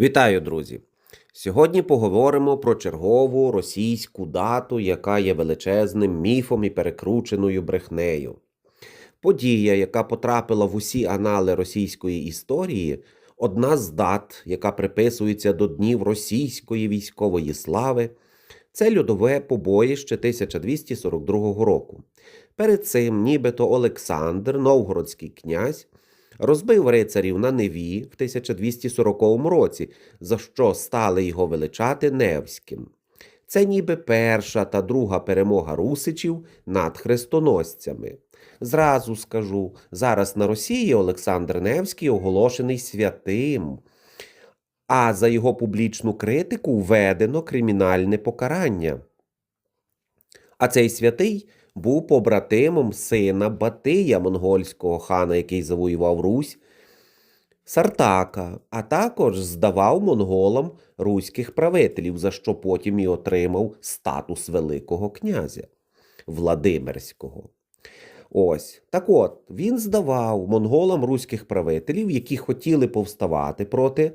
Вітаю, друзі! Сьогодні поговоримо про чергову російську дату, яка є величезним міфом і перекрученою брехнею. Подія, яка потрапила в усі анали російської історії, одна з дат, яка приписується до днів російської військової слави, це льодове побоїще 1242 року. Перед цим, нібито Олександр, новгородський князь, розбив рицарів на Неві в 1240 році, за що стали його величати Невським. Це ніби перша та друга перемога русичів над хрестоносцями. Зразу скажу, зараз на Росії Олександр Невський оголошений святим, а за його публічну критику введено кримінальне покарання. А цей святий був побратимом сина Батия, монгольського хана, який завоював Русь, Сартака, а також здавав монголам руських правителів, за що потім і отримав статус Великого князя Владимирського. Ось так от він здавав монголам руських правителів, які хотіли повставати проти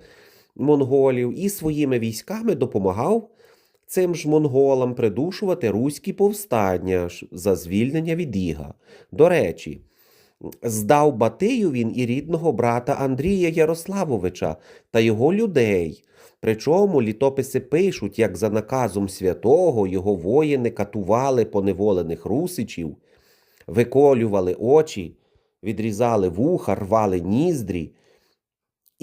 монголів, і своїми військами допомагав цим ж монголам придушувати руські повстання за звільнення від Іга. До речі, здав Батию він і рідного брата Андрія Ярославовича та його людей. Причому літописи пишуть, як за наказом святого його воїни катували поневолених русичів, виколювали очі, відрізали вуха, рвали ніздрі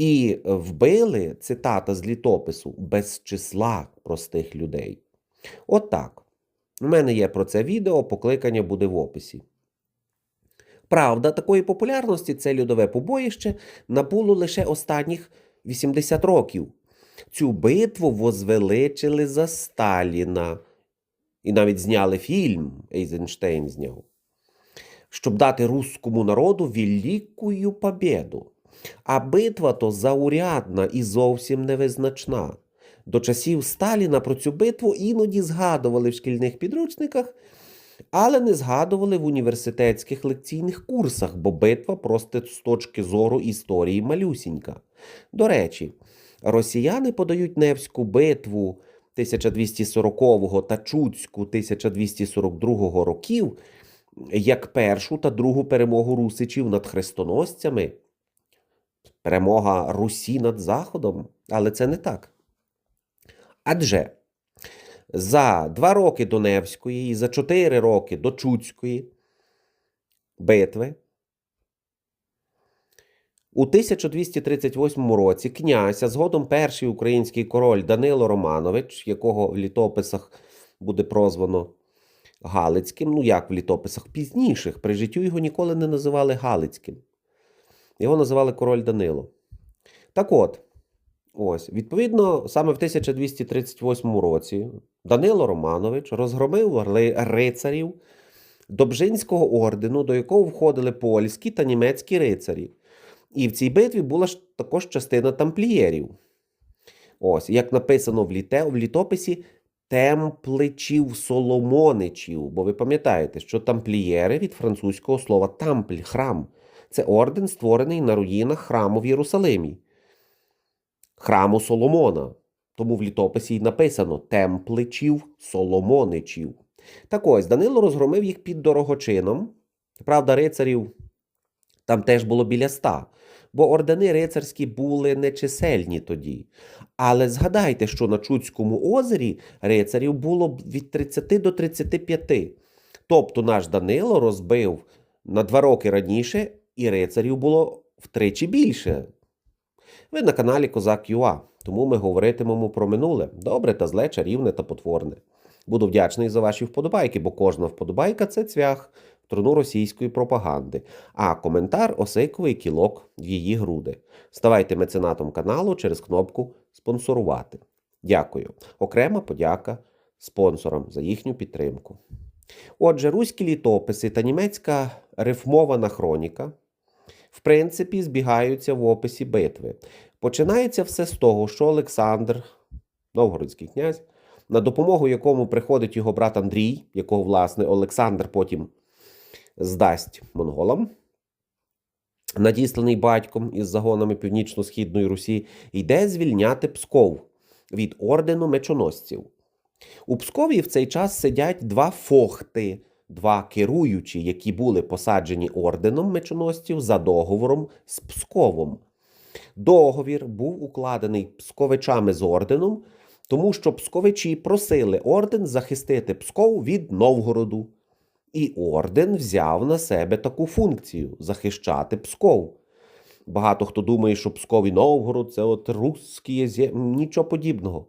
і вбили, цитата з літопису, без числа простих людей. От так. У мене є про це відео, покликання буде в описі. Правда, такої популярності це льодове побоїще набуло лише останніх 80 років. Цю битву возвеличили за Сталіна. І навіть зняли фільм, Ейзенштейн зняв, щоб дати руському народу великую побєду. А битва то заурядна і зовсім невизначна. До часів Сталіна про цю битву іноді згадували в шкільних підручниках, але не згадували в університетських лекційних курсах, бо битва просто з точки зору історії малюсінька. До речі, росіяни подають Невську битву 1240 та Чуцьку 1242 років як першу та другу перемогу русичів над хрестоносцями. Перемога Русі над Заходом, але це не так. Адже за два роки до Невської і за чотири роки до Чуцької битви у 1238 році князь, а згодом перший український король Данило Романович, якого в літописах буде прозвано Галицьким, ну як в літописах пізніших, при життю його ніколи не називали Галицьким. Його називали король Данило. Так от, ось, відповідно, саме в 1238 році Данило Романович розгромив рицарів Добжинського ордену, до якого входили польські та німецькі рицарі. І в цій битві була також частина тамплієрів. Ось, як написано в, літе, в літописі темпличів Соломоничів. Бо ви пам'ятаєте, що тамплієри від французького слова тампль, храм. Це орден, створений на руїнах храму в Єрусалимі, храму Соломона. Тому в літописі й написано темпличів Соломоничів. Так ось Данило розгромив їх під дорогочином. Правда, рицарів там теж було біля ста, бо ордени рицарські були нечисельні тоді. Але згадайте, що на Чудському озері рицарів було від 30 до 35. Тобто наш Данило розбив на два роки раніше і рицарів було втричі більше. Ви на каналі Козак Юа, тому ми говоритимемо про минуле добре та зле, чарівне та потворне. Буду вдячний за ваші вподобайки, бо кожна вподобайка це цвях в труну російської пропаганди, а коментар осиковий кілок в її груди. Ставайте меценатом каналу через кнопку спонсорувати. Дякую. Окрема подяка спонсорам за їхню підтримку. Отже, руські літописи та німецька рифмована хроніка в принципі, збігаються в описі битви. Починається все з того, що Олександр, новгородський князь, на допомогу якому приходить його брат Андрій, якого, власне, Олександр потім здасть монголам, надісланий батьком із загонами Північно-Східної Русі, йде звільняти Псков від ордену мечоносців. У Пскові в цей час сидять два фохти, два керуючі, які були посаджені орденом мечоносців за договором з Псковом. Договір був укладений псковичами з орденом, тому що псковичі просили орден захистити Псков від Новгороду. І орден взяв на себе таку функцію захищати Псков. Багато хто думає, що Псков і Новгород це от русські нічого подібного.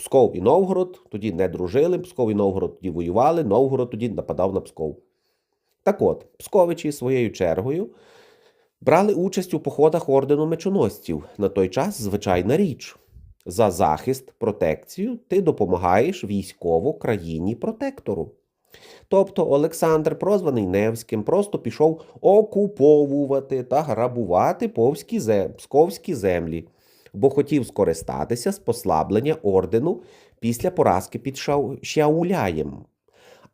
Псков і Новгород тоді не дружили, Псков і Новгород тоді воювали, Новгород тоді нападав на Псков. Так от, Псковичі своєю чергою брали участь у походах ордену мечоносців. На той час звичайна річ. За захист, протекцію ти допомагаєш військово країні протектору. Тобто Олександр, прозваний Невським, просто пішов окуповувати та грабувати повські зем... псковські землі, бо хотів скористатися з послаблення ордену після поразки під Шау... Шяуляєм.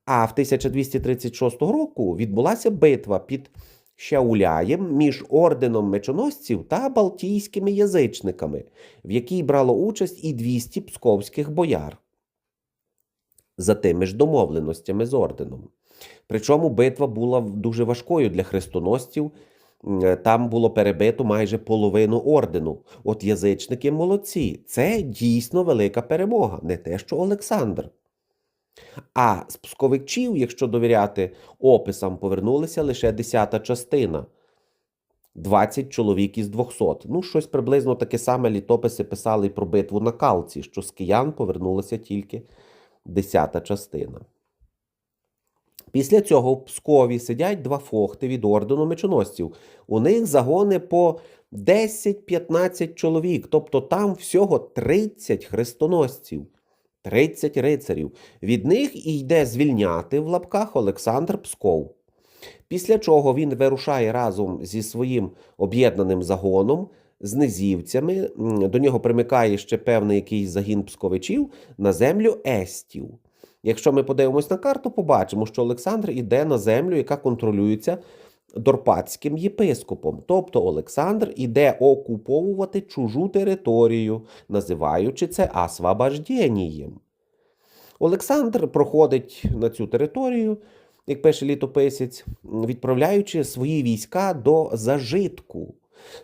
А в 1236 року відбулася битва під Шяуляєм між орденом мечоносців та балтійськими язичниками, в якій брало участь і 200 псковських бояр за тими ж домовленостями з орденом. Причому битва була дуже важкою для хрестоносців. М, Там було перебито майже половину ордену. От язичники молодці. Це дійсно велика перемога, не те, що Олександр. А з псковичів, якщо довіряти описам, повернулися лише десята частина. 20 чоловік із 200. Ну, щось приблизно таке саме літописи писали про битву на Калці, що з киян повернулася тільки десята частина. Після цього в Пскові сидять два фохти від ордену мечоносців. У них загони по 10-15 чоловік, тобто там всього 30 хрестоносців, 30 рицарів. Від них і йде звільняти в лапках Олександр Псков. Після чого він вирушає разом зі своїм об'єднаним загоном, з низівцями. До нього примикає ще певний якийсь загін псковичів на землю естів. Якщо ми подивимось на карту, побачимо, що Олександр іде на землю, яка контролюється Дорпатським єпископом. Тобто Олександр іде окуповувати чужу територію, називаючи це освобожденням. Олександр проходить на цю територію, як пише літописець, відправляючи свої війська до зажитку.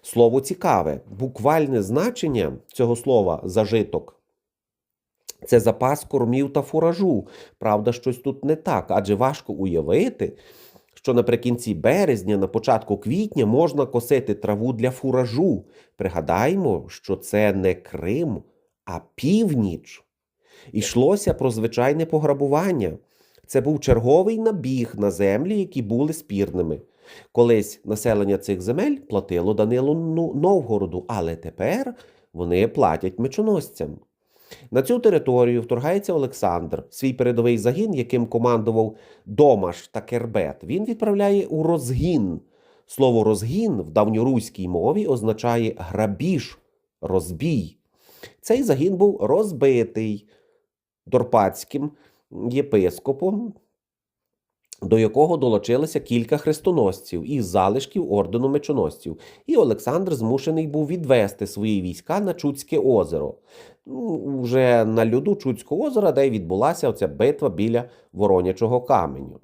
Слово цікаве, буквальне значення цього слова зажиток це запас кормів та фуражу. Правда, щось тут не так, адже важко уявити, що наприкінці березня, на початку квітня можна косити траву для фуражу. Пригадаймо, що це не Крим, а північ. Ішлося про звичайне пограбування. Це був черговий набіг на землі, які були спірними. Колись населення цих земель платило Данилу Новгороду, але тепер вони платять мечоносцям. На цю територію вторгається Олександр, свій передовий загін, яким командував Домаш та Кербет. Він відправляє у розгін. Слово розгін в давньоруській мові означає грабіж, розбій. Цей загін був розбитий дорпатським єпископом, до якого долучилося кілька хрестоносців із залишків ордену мечоносців, і Олександр змушений був відвести свої війська на Чудське озеро. Ну, вже на льоду Чудського озера, де й відбулася оця битва біля Воронячого каменю.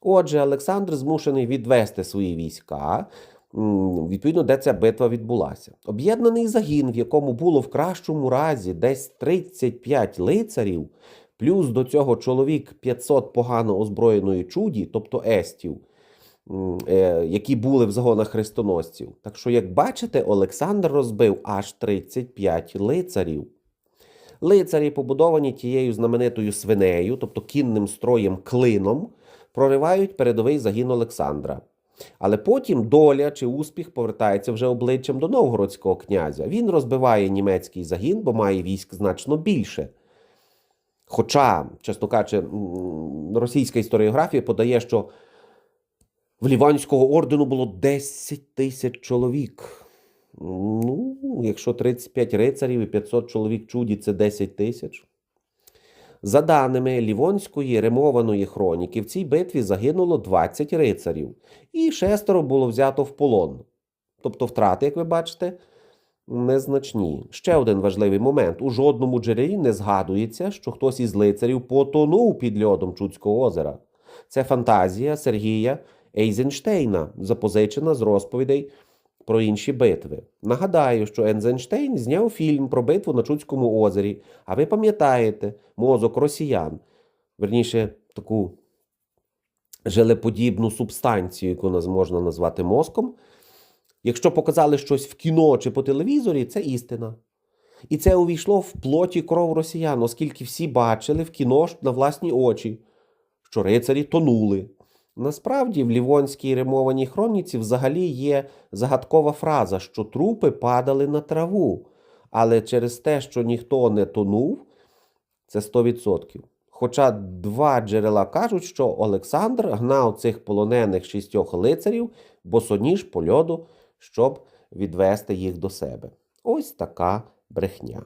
Отже, Олександр змушений відвести свої війська, відповідно, де ця битва відбулася. Об'єднаний загін, в якому було в кращому разі десь 35 лицарів, плюс до цього чоловік 500 погано озброєної чуді, тобто естів, е, які були в загонах хрестоносців. Так що, як бачите, Олександр розбив аж 35 лицарів. Лицарі, побудовані тією знаменитою свинею, тобто кінним строєм клином, проривають передовий загін Олександра. Але потім доля чи успіх повертається вже обличчям до новгородського князя. Він розбиває німецький загін, бо має військ значно більше. Хоча, чесно кажучи, російська історіографія подає, що в Ліванського ордену було 10 тисяч чоловік. Ну, якщо 35 рицарів і 500 чоловік чуді, це 10 тисяч. За даними Лівонської ремованої хроніки, в цій битві загинуло 20 рицарів, і шестеро було взято в полон. Тобто втрати, як ви бачите, незначні. Ще один важливий момент: у жодному джерелі не згадується, що хтось із лицарів потонув під льодом Чудського озера. Це фантазія Сергія Ейзенштейна, запозичена з розповідей про інші битви. Нагадаю, що Ейзенштейн зняв фільм про битву на Чудському озері, а ви пам'ятаєте мозок росіян, верніше, таку желеподібну субстанцію, яку нас можна назвати мозком. Якщо показали щось в кіно чи по телевізорі, це істина. І це увійшло в плоті кров росіян, оскільки всі бачили в кіно на власні очі, що рицарі тонули. Насправді, в Лівонській римованій хроніці взагалі є загадкова фраза, що трупи падали на траву. Але через те, що ніхто не тонув, це 100%. Хоча два джерела кажуть, що Олександр гнав цих полонених шістьох лицарів босоніж по льоду, щоб відвести їх до себе. Ось така брехня.